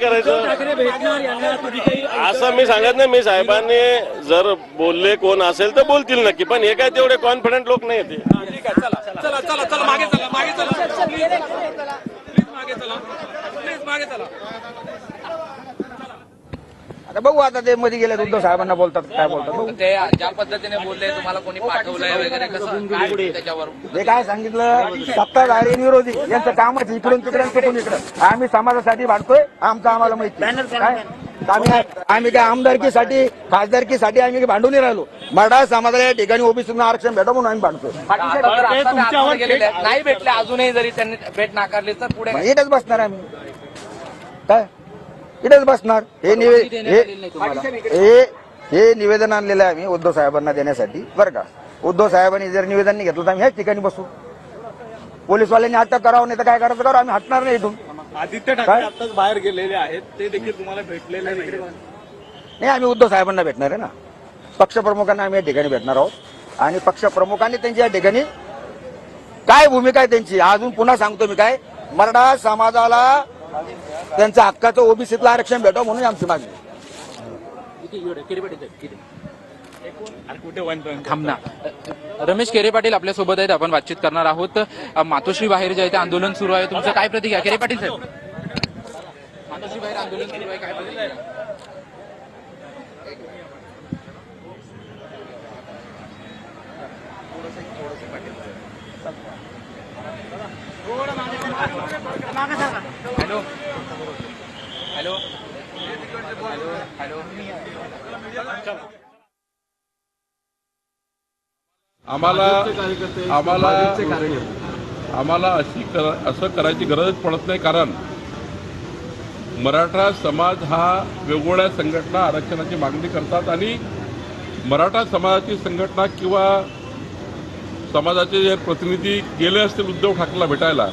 करायचं ठाकरे भेटणार यांना तुम्ही काही असं मी सांगत नाही मी साहेबांनी जर बोलले कोण असेल तर बोलतील नक्की पण हे काय तेवढे कॉन्फिडंट लोक नाही ते ठीक आहे चला चला चला चला मागे चला मागे चला प्लीज मागे चला प्लीज मागे चला आता बघू आता ते मध्ये गेले उद्धव साहेबांना बोलतात काय बोलतात बघू. ते ज्या पद्धतीने बोलले तुम्हाला कोणी पाठवलंय वगैरे कसं काय त्याच्यावर? ते काय सांगितलं? सत्ताधारी विरोधी यांचं कामच इकडून तिकडून तिकडून इकडं. आम्ही समाजासाठी भांडतोय आमचं आम्हाला माहिती. काय? आम्ही काय आम्ही काय आमदारकीसाठी खासदारकीसाठी आम्ही भांडून नाही राहिलो. मराठा समाजाला या ठिकाणी ओबीसीना आरक्षण भेटा म्हणून आम्ही भांडतोय. आता जर आता ते आतमध्ये गेलेले आहेत, नाही भेटले अजूनही जरी त्यांनी भेट नाकारली तर पुढे इथेच बसणार आम्ही. काय? इथेच बसणार. हे निवे हे हे- हे निवेदन आणलेलं आहे आम्ही उद्धव साहेबांना देण्यासाठी. बरं का? उद्धव साहेबांनी जर निवेदन नाही घेतलं तर आम्ही ह्याच ठिकाणी बसू. पोलीसवाल्यांनी अटक करावं नाही तर काय करायचं? करू आम्ही हटणार नाही इथून. आदित्य? ठाकरे आताच बाहेर गेलेले आहेत. ते देखील तुम्हाला भेटलेले नाही नाही आम्ही उद्धव साहेबांना भेटणार आहे ना. पक्षप्रमुखांना आम्ही या ठिकाणी भेटणार आहोत. आणि पक्षप्रमुखांनी त्यांची या ठिकाणी काय भूमिका आहे त्यांची? अजून पुन्हा सांगतो मी काय. मराठा समाजाला त्यांचं हक्काचं ओबीसीतलं आरक्षण भेटावं म्हणून आमची मागणी. थांबना रमेश केरे पाटील आपल्यासोबत आहेत आपण बातचीत करणार आहोत. मातोश्री बाहेर जे आहे ते आंदोलन सुरू आहे. तुमचं काय प्रतिक्रिया? केरे पाटील साहेब. मातोश्री बाहेर आंदोलन सुरू आहे काय प्रतिक्रिया? हॅलो. हॅलो. हॅलो. आम्हाला आम्हाला आम्हाला अशी कर असं करायची गरजच पडत नाही कारण मराठा समाज हा वेगवेगळ्या संघटना आरक्षणाची मागणी करतात आणि मराठा समाजाची संघटना किंवा समाजाचे जे प्रतिनिधी गेले असतील उद्धव ठाकरेला भेटायला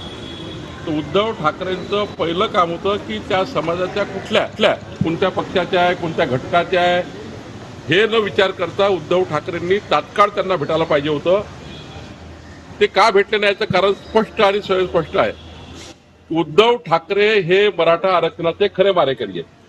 उद्धव ठाकरेंचं पहिलं काम होतं की त्या समाजाच्या कुठल्या कुठल्या कोणत्या पक्षाच्या आहे कोणत्या घटकाच्या आहे हे न विचार करता उद्धव ठाकरेंनी तात्काळ त्यांना भेटायला पाहिजे होतं. ते का भेटले नाही याचं कारण स्पष्ट आणि स्वयंस्पष्ट आहे. उद्धव ठाकरे हे मराठा आरक्षणाचे खरे मारेकरी आहेत.